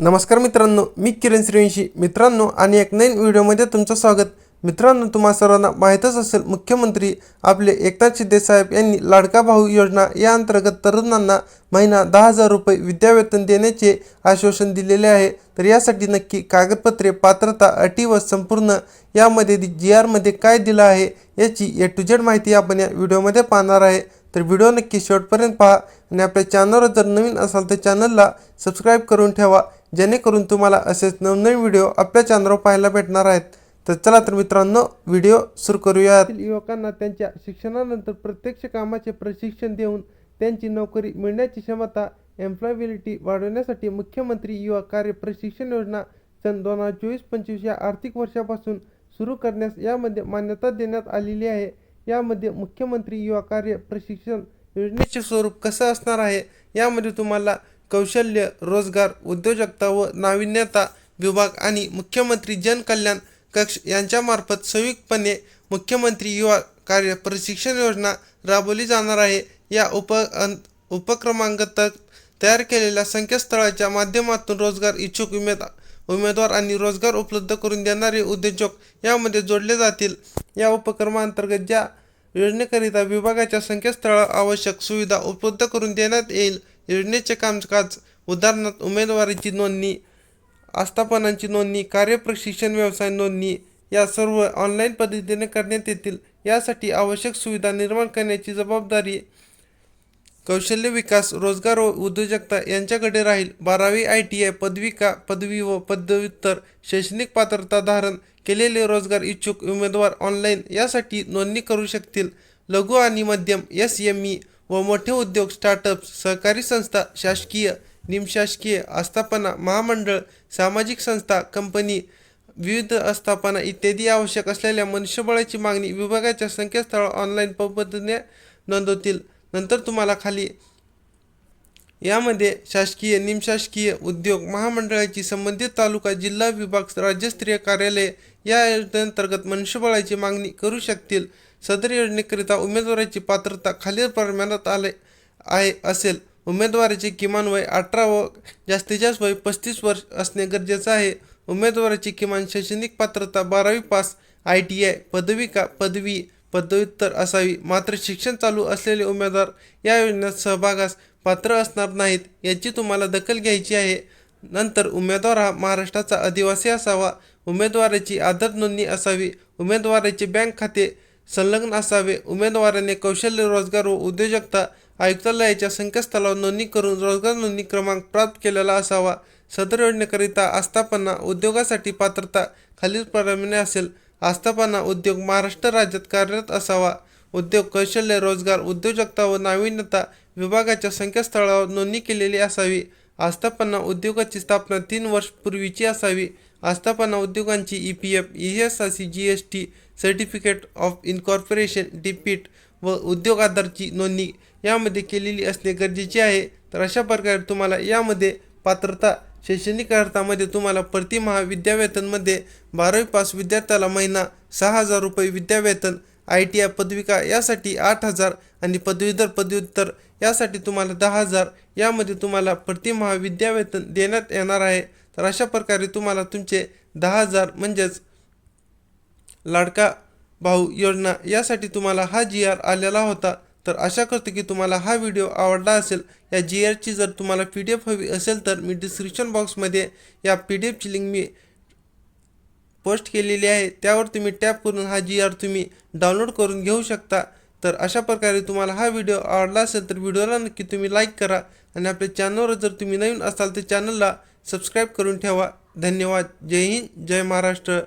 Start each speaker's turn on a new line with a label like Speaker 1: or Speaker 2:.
Speaker 1: नमस्कार मित्रांनो मी किरण श्रीवंशी. मित्रांनो आणि एक नवीन व्हिडिओमध्ये तुमचं स्वागत. मित्रांनो तुम्हा सर्वांना माहीतच असेल मुख्यमंत्री आपले एकनाथ शिंदेसाहेब यांनी लाडका भाऊ योजना या अंतर्गत तरुणांना महिना दहा हजार रुपये विद्यावेतन देण्याचे आश्वासन दिलेले आहे. तर यासाठी नक्की कागदपत्रे पात्रता अटी व संपूर्ण यामध्ये जी आरमध्ये काय दिलं आहे याची ए टू झेड माहिती आपण या व्हिडिओमध्ये पाहणार आहे. तर व्हिडिओ नक्की शेवटपर्यंत पहा आणि आपल्या चॅनलवर जर नवीन असाल तर चॅनलला सबस्क्राईब करून ठेवा. जेणेकरून तुम्हाला असेच नवनवीन व्हिडिओ आपल्या चॅनलवर पाहायला भेटणार आहेत. तर चला तर मित्रांनो व्हिडिओ सुरू करूयात. युवकांना त्यांच्या शिक्षणानंतर प्रत्यक्ष कामाचे प्रशिक्षण देऊन त्यांची नोकरी मिळण्याची क्षमता एम्प्लॉयबिलिटी वाढवण्यासाठी मुख्यमंत्री युवा कार्य प्रशिक्षण योजना सन दोन हजार चोवीस पंचवीस या आर्थिक वर्षापासून सुरू करण्यास यामध्ये मान्यता देण्यात आलेली आहे. यामध्ये मुख्यमंत्री युवा कार्य प्रशिक्षण योजनेचे स्वरूप कसं असणार आहे यामध्ये तुम्हाला कौशल्य रोजगार उद्योजकता व नाविन्यता विभाग आणि मुख्यमंत्री जनकल्याण कक्ष यांच्यामार्फत संयुक्तपणे मुख्यमंत्री युवा कार्य प्रशिक्षण योजना राबवली जाणार आहे. या उप उपक्रमांगत तयार केलेल्या संकेतस्थळाच्या माध्यमातून रोजगार इच्छुक उमेद उमेदवार आणि रोजगार उपलब्ध करून देणारे उद्योजक यामध्ये जोडले जातील. या उपक्रमांतर्गत ज्या योजनेकरिता विभागाच्या संकेतस्थळावर आवश्यक सुविधा उपलब्ध करून देण्यात येईल योजनेचे कामकाज उदाहरणार्थ उमेदवारीची नोंदणी आस्थापनांची नोंदणी कार्यप्रशिक्षण व्यवसाय नोंदणी या सर्व ऑनलाईन पद्धतीने करण्यात येतील. यासाठी आवश्यक सुविधा निर्माण करण्याची जबाबदारी कौशल्य विकास रोजगार व उद्योजकता यांच्याकडे राहील. बारावी आय टी आय पदविका पदवी व पदव्युत्तर शैक्षणिक पात्रता धारण केलेले रोजगार इच्छुक उमेदवार ऑनलाईन यासाठी नोंदणी करू शकतील. लघु आणि मध्यम एस एम ई व मोठे उद्योग स्टार्टअप्स सहकारी संस्था शासकीय निमशासकीय आस्थापना महामंडळ सामाजिक संस्था कंपनी विविध आस्थापना इत्यादी आवश्यक असलेल्या मनुष्यबळाची मागणी विभागाच्या संकेतस्थळावर ऑनलाईन पद्धतीने नोंदवतील. नंतर तुम्हाला खाली यामध्ये शासकीय निमशासकीय उद्योग महामंडळाची संबंधित तालुका जिल्हा विभाग राज्यस्तरीय कार्यालय या योजनेअंतर्गत मनुष्यबळाची मागणी करू शकतील. सदर योजनेकरिता उमेदवाराची पात्रता खालील प्रमाणात आले आहे असेल. उमेदवाराचे किमान वय अठरा व जास्तीत जास्त वय पस्तीस वर्ष असणे गरजेचं आहे. उमेदवाराची किमान शैक्षणिक पात्रता बारावी पास आय टी आय पदविका पदवी पदव्युत्तर असावी. मात्र शिक्षण चालू असलेले उमेदवार या योजनेत सहभागास पात्र असणार नाहीत याची तुम्हाला दखल घ्यायची आहे. नंतर उमेदवार हा महाराष्ट्राचा आदिवासी असावा. उमेदवाराची आधार नोंदणी असावी. उमेदवाराचे बँक खाते संलग्न असावे. उमेदवाराने कौशल्य रोजगार व उद्योजकता आयुक्तालयाच्या संकेतस्थळावर नोंदणी करून रोजगार नोंदणी क्रमांक प्राप्त केलेला असावा. सदर योजनेकरिता आस्थापना उद्योगासाठी पात्रता खालीलप्रमाणे असेल. आस्थापना उद्योग महाराष्ट्र राज्यात कार्यरत असावा. उद्योग कौशल्य रोजगार उद्योजकता व नाविन्यता विभागाच्या संकेतस्थळावर नोंदणी केलेली असावी. आस्थापना उद्योगाची स्थापना तीन वर्ष पूर्वीची असावी. आस्थापना उद्योगांची E P F E S I C G S T certificate of incorporation डिपीट व उद्योग आधारची नोंदणी यामध्ये केलेली असणे गरजेचे आहे. तर अशा प्रकारे तुम्हाला यामध्ये पात्रता शैक्षणिक अर्थामध्ये तुम्हाला प्रति महाविद्यावेतनमध्ये बारावी पास विद्यार्थ्याला महिना सहा हजार रुपये विद्यावेतन आय टी आय पदविका यासाठी आठ हजार आणि पदवीधर पदव्युत्तर यासाठी तुम्हाला दहा हजार. यामध्ये तुम्हाला प्रति विद्यावेतन देण्यात येणार आहे. तर अशा प्रकारे तुम्हाला तुमचे दहा हजार म्हणजेच लाडका भाऊ योजना यासाठी तुम्हाला हा जी आर आलेला होता. तर आशा करतो की तुम्हाला हा व्हिडिओ आवडला असेल. या जी आरची जर तुम्हाला पी डी एफ हवी असेल तर मी डिस्क्रिप्शन बॉक्समध्ये या पी डी एफची लिंक मी पोस्ट केलेली आहे त्यावर तुम्ही टॅप करून हा जी आर तुम्ही डाउनलोड करून घेऊ शकता. तर अशा प्रकारे तुम्हाला हा व्हिडिओ आवडला असेल तर व्हिडिओला नक्की तुम्ही लाईक करा आणि आपल्या चॅनलवर जर तुम्ही नवीन असाल तर चॅनलला सबस्क्राईब करून ठेवा. धन्यवाद. जय हिंद. जय महाराष्ट्र.